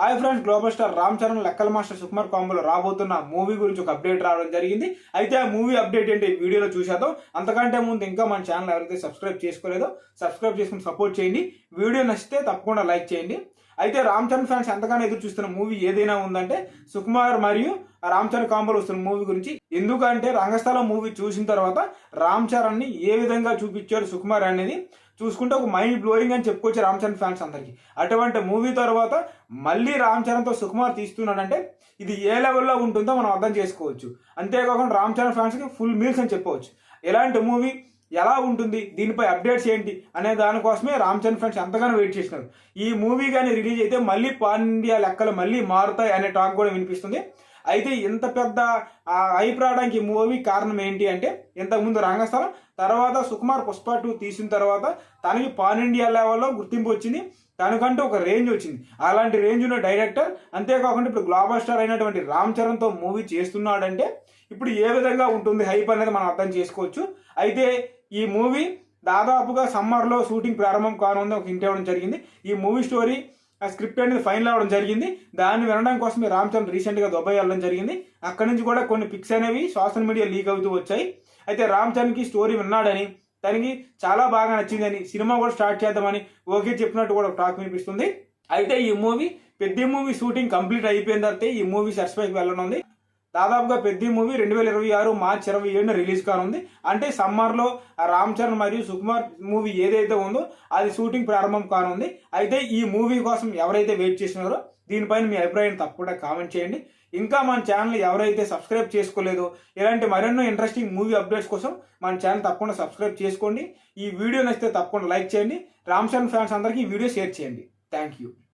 Hi friends global star Ram Charan లెక్కల master Sukumar కాంబోలో రాబోతున్న movie గురించి ఒక అప్డేట్ రావడం జరిగింది. అయితే ఆ మూవీ అప్డేట్ ఏంటి వీడియోలో చూసేద్దాం. అంతకంటే ముందు ఇంకా మన ఛానల్ ఎవరైతే సబ్స్క్రైబ్ చేసుకోలేదో సబ్స్క్రైబ్ చేసుకుని సపోర్ట్ చేయండి. వీడియో నచ్చితే తప్పకుండా లైక్ చేయండి. అయితే రామ్ చరణ్ ఫ్యాన్స్ ఎంతగానో ఎదురు చూస్తున్న మూవీ ఏదైనా ఉందంటే సుకుమార్ మరియు రామ్ చరణ్ కాంబోలో వస్తున్న మూవీ గురించి. ఎందుకంటే రంగస్థలం మూవీ చూసిన తర్వాత రామ్ చరణ్ని ఏ విధంగా చూపించారు సుకుమార్ అనేది చూసుకుంటే ఒక మైండ్ బ్లోయింగ్ అని చెప్పుకోవచ్చు రామ్ చరణ్ ఫ్యాన్స్ అందరికి. అటువంటి మూవీ తర్వాత మళ్ళీ రామ్ చరణ్తో సుకుమార్ తీస్తున్నాడంటే ఇది ఏ లెవెల్లో ఉంటుందో మనం అర్థం చేసుకోవచ్చు. అంతేకాకుండా రామ్ చరణ్ ఫ్యాన్స్కి ఫుల్ మీల్స్ అని చెప్పవచ్చు. ఎలాంటి మూవీ? ఎలా ఉంటుంది? దీనిపై అప్డేట్స్ ఏంటి? అనే దానికోసమే రామ్ చరణ్ ఫ్రెండ్స్ ఎంతగానో వెయిట్ చేసినారు ఈ మూవీ కానీ రిలీజ్ అయితే మళ్ళీ పాన్ ఇండియా లెక్కలు మళ్ళీ మారుతాయి అనే టాక్ కూడా వినిపిస్తుంది. అయితే ఇంత పెద్ద హైప్ రావడానికి ఈ మూవీ కారణం ఏంటి అంటే ఇంతకుముందు రంగస్థలం తర్వాత సుకుమార్ పుష్ప టూ తీసిన తర్వాత తనకి పాన్ ఇండియా లెవెల్లో గుర్తింపు వచ్చింది. తనకంటూ ఒక రేంజ్ వచ్చింది. అలాంటి రేంజ్ ఉన్న డైరెక్టర్ అంతేకాకుండా ఇప్పుడు గ్లోబల్ స్టార్ అయినటువంటి రామ్ చరణ్తో మూవీ చేస్తున్నాడంటే ఇప్పుడు ఏ విధంగా ఉంటుంది హైప్ అనేది మనం అర్థం చేసుకోవచ్చు. అయితే ఈ మూవీ దాదాపుగా సమ్మర్లో షూటింగ్ ప్రారంభం కానుంది ఒక ఇంటి అవ్వడం జరిగింది. ఈ మూవీ స్టోరీ ఆ స్క్రిప్ట్ అనేది ఫైనల్ అవ్వడం జరిగింది. దాన్ని వినడం కోసం రామ్ చరణ్ రీసెంట్గా దుబాయ్ వెళ్ళడం జరిగింది. అక్కడి నుంచి కూడా కొన్ని పిక్స్ అనేవి సోషల్ మీడియా లీక్ అవుతూ వచ్చాయి. అయితే రామ్ చరణ్కి స్టోరీ విన్నాడని తనకి చాలా బాగా నచ్చిందని సినిమా కూడా స్టార్ట్ చేద్దామని ఓకే చెప్పినట్టు కూడా టాక్ వినిపిస్తుంది. అయితే ఈ మూవీ పెద్ద మూవీ షూటింగ్ కంప్లీట్ అయిపోయిన తర్వాత ఈ మూవీ సెట్స్పైకి వెళ్ళనుంది. దాదాపుగా పెద్ద మూవీ రెండు వేల ఇరవై ఆరు మార్చ్ ఇరవై ఏడున రిలీజ్ కానుంది. అంటే సమ్మర్లో రామ్ చరణ్ మరియు సుకుమార్ మూవీ ఏదైతే ఉందో అది షూటింగ్ ప్రారంభం కానుంది. అయితే ఈ మూవీ కోసం ఎవరైతే వెయిట్ చేసినారో దీనిపైన మీ అభిప్రాయం తప్పకుండా కామెంట్ చేయండి. ఇంకా మన ఛానల్ ఎవరైతే సబ్స్క్రైబ్ చేసుకోలేదో ఇలాంటి మరెన్నో ఇంట్రెస్టింగ్ మూవీ అప్డేట్స్ కోసం మన ఛానల్ తప్పకుండా సబ్స్క్రైబ్ చేసుకోండి. ఈ వీడియో నచ్చితే తప్పకుండా లైక్ చేయండి. రామ్ చరణ్ ఫ్యాన్స్ అందరికీ ఈ వీడియో షేర్ చేయండి. Thank you.